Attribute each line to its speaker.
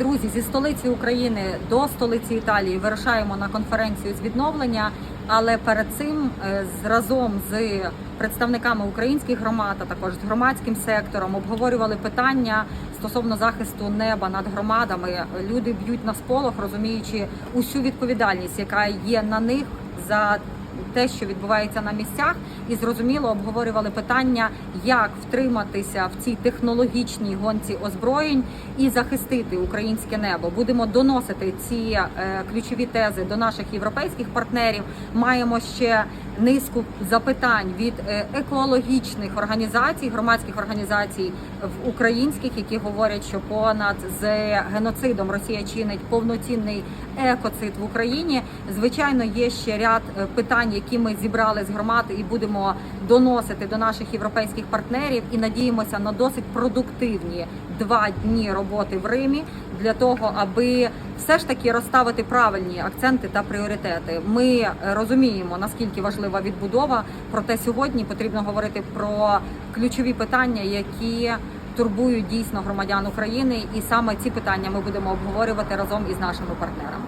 Speaker 1: Друзі, зі столиці України до столиці Італії вирушаємо на конференцію з відновлення. Але перед цим е, разом з представниками українських громад, а також з громадським сектором обговорювали питання стосовно захисту неба над громадами. Люди б'ють на сполох, розуміючи усю відповідальність, яка є на них за те, що відбувається на місцях, і зрозуміло обговорювали питання, як втриматися в цій технологічній гонці озброєнь і захистити українське небо. Будемо доносити ці е, ключові тези до наших європейських партнерів. Маємо ще низку запитань від е, екологічних організацій, громадських організацій в українських, які говорять, що понад з геноцидом Росія чинить повноцінний екоцид в Україні. Звичайно, є ще ряд е, питань, які ми зібрали з громад і будемо доносити до наших європейських партнерів. І надіємося на досить продуктивні два дні роботи в Римі для того, аби все ж таки розставити правильні акценти та пріоритети. Ми розуміємо наскільки важлива відбудова. Проте сьогодні потрібно говорити про ключові питання, які турбують дійсно громадян України, і саме ці питання ми будемо обговорювати разом із нашими партнерами.